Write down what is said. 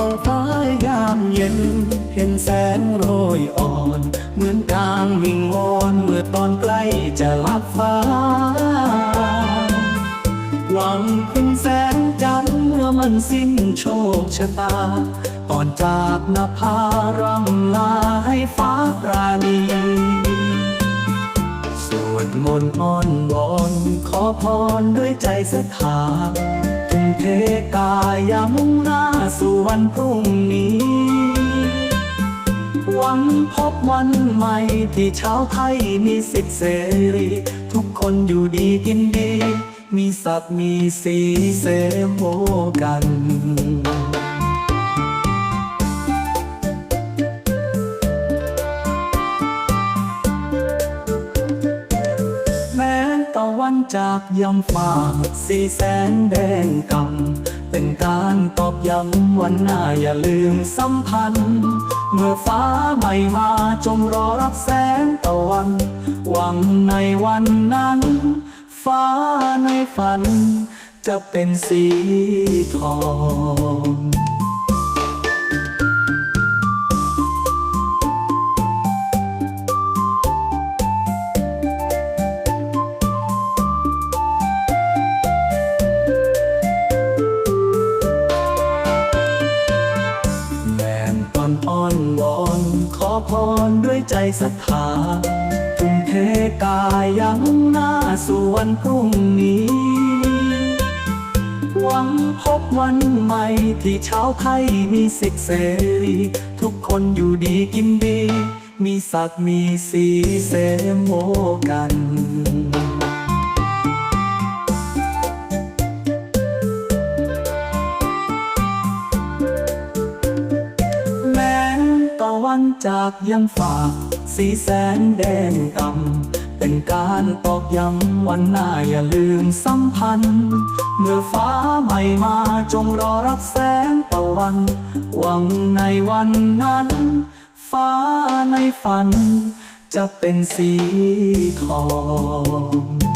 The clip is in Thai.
องฟ้ายามเย็น เห็นแสงโรยอ่อน เหมือนกลางวิงวอนเมื่อตอนใกล้จะลับฟ้า หวังพึ่งแสงจันทร์เมื่อมันสิ้นโชคชะตา ก่อนจากนภารำลาให้ฟ้าปราณีสวดมนต์อ้อนวอนขอพรด้วยใจศรัทธาทุ่มเทกายย่ามุ่ง สู่วันพรุ่งนี้ หวังพบวันใหม่ที่ชาวไทยมีสิทธิเสรี ทุกคนอยู่ดีกินดี มีศักดิ์มีสีเสมโมกันแม้ตะวันจากยำฟ้าสีแสนแดงกำ เป็นการตอบย้ำวันหน้าอย่าลืมสัมพันธ์ เมื่อฟ้าใหม่มาจงรอรับแสงตะวัน หวังในวันนั้น ฟ้าในฝัน จะเป็นสีทอง พรด้วยใจศรัทธาทุ่มเทกายยังหน้าสู่วันพรุ่งนี้ หวังพบวันใหม่ที่ชาวไทยมีสิทธิเสรี ทุกคนอยู่ดีกินดี มีศักดิ์มีสีเสมโมกัน วันจากยังฝ่าสีแสนแดงกำเป็นการตอกย้ำวันหน้าอย่าลืมสัมพันธ์ เมื่อฟ้าใหม่มาจงรอรับแสงตะวัน หวังในวันนั้น ฟ้าในฝัน จะเป็นสีทอง